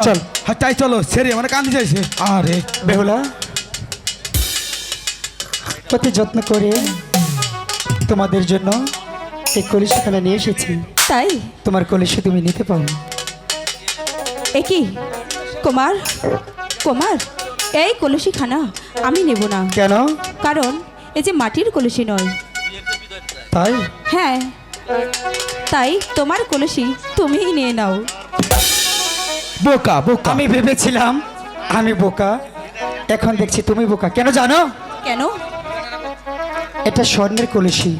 চল হ্যাঁ তাই চলো সেরে মানে কান্দি চাইছে আরে বেহুলা অতি যত্ন করে তোমাদের জন্য এই কলিশাখানা নিয়ে এসেছি। তাই? তোমার কলিশা তুমি নিতে পারো। একই কুমার কুমার এই কলসি খানা আমি নেব না। কেন? কারণ এই যে মাটির কলসি নয়। তাই? হ্যাঁ তাই তোমার কলসি তুমিই নিয়ে নাও। বোকা বোকা। আমি ভেবেছিলাম আমি বোকা এখন দেখছি তুমি বোকা। কেন জানো? কেন? এটা স্বর্ণের কলসি।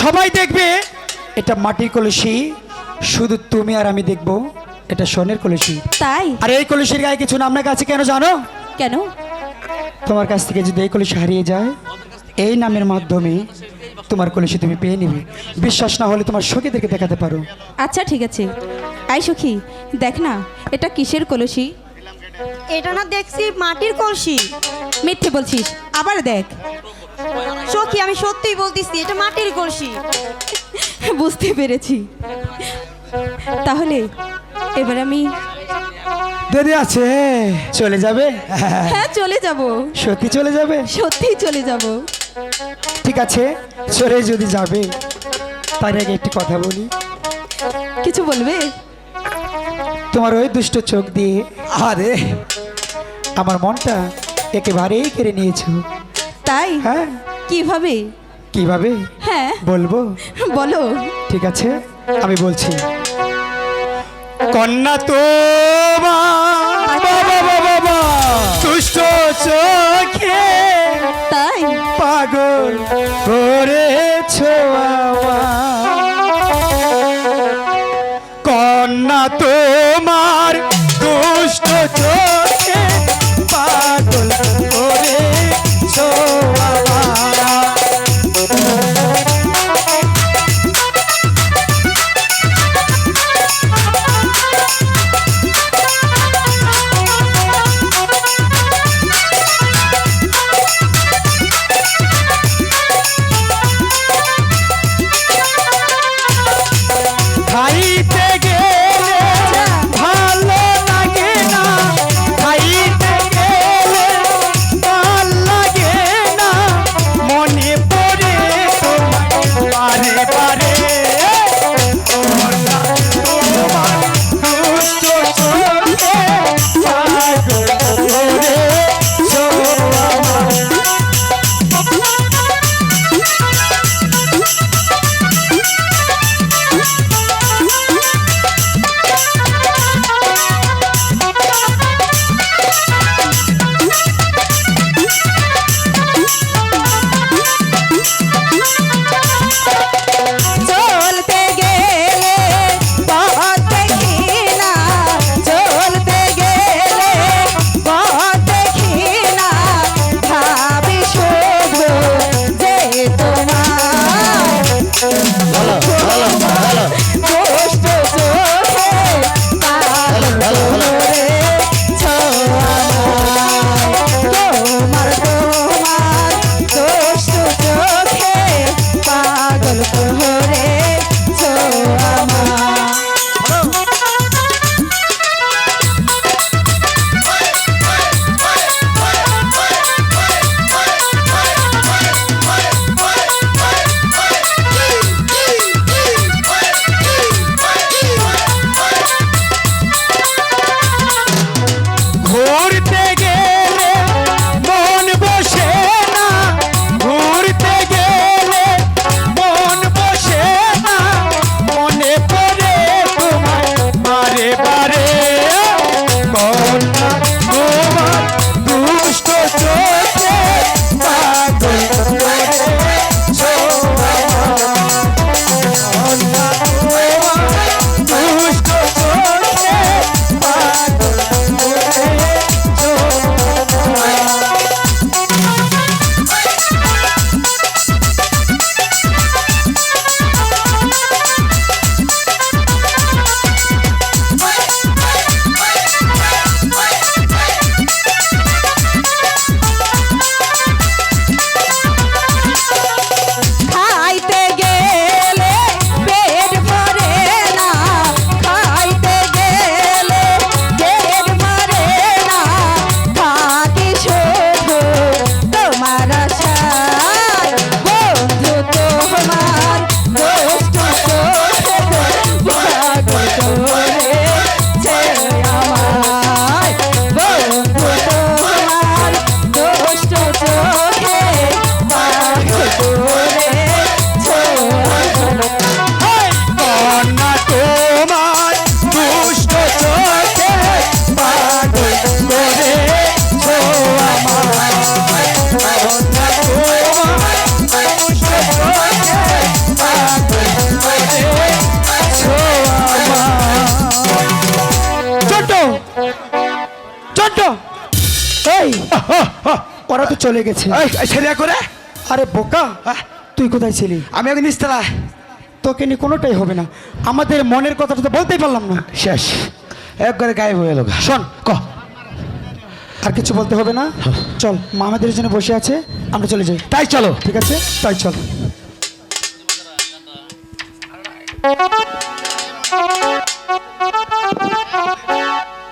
সবাই দেখবে এটা মাটির কলসি শুধু তুমি আর আমি দেখব এটা স্বর্ণের কলসি। তাই? আর এই কলসির গায়ে কিছু নাম লেখা আছে কেন জানো? কেন? তোমার কাছ থেকে যদি এই কলসি হারিয়ে যায় এই নামের মাধ্যমে তোমার কলসি তুমি পেয়ে নিবে। বিশ্বাস না হলে তোমার সখীদেরকে দেখাতে পারো। আচ্ছা ঠিক আছে। আই সখী দেখ না এটা কিসের কলসি? এটা না দেখছি মাটির কলসি। মিথ্যে বলছিস আবার দেখ। সখী আমি সত্যিই বলতেছি এটা মাটির কলসি। বুঝতে পেরেছি। তাহলে এবার আমি দেরি আছে চলে যাবে? হ্যাঁ চলে যাব। সত্যি চলে যাবে? সত্যিই চলে যাব। ঠিক আছে চলে যদি যাবে তার আগে একটি কথা বলি। কিছু বলবে? তোমার ওই দুষ্ট চোখ দিয়ে। আরে আমার মনটা একেবারেই কেড়ে নিয়েছো। তাই? হ্যাঁ। কীভাবে? কীভাবে? হ্যাঁ। বলব? বলো। ঠিক আছে আমি বলছি। কন্যা তো দুষ্ট চোখে তাই? পাগল করেছ। তোমার দুষ্ট চোখে ওরা তো চলে গেছে। করে আরে বোকা তুই কোথায় ছিলি? আমি এখন নিস্তলা তোকে নিয়ে কোনোটাই হবে না। আমাদের মনের কথাটা তো বলতেই পারলাম না। শেষ। একবারে গায়েব হয়ে এলো শোন ক। আর কিছু বলতে হবে না? চল মা আমাদের জন্য বসে আছে আমরা চলে যাই। তাই চলো। ঠিক আছে? তাই চল।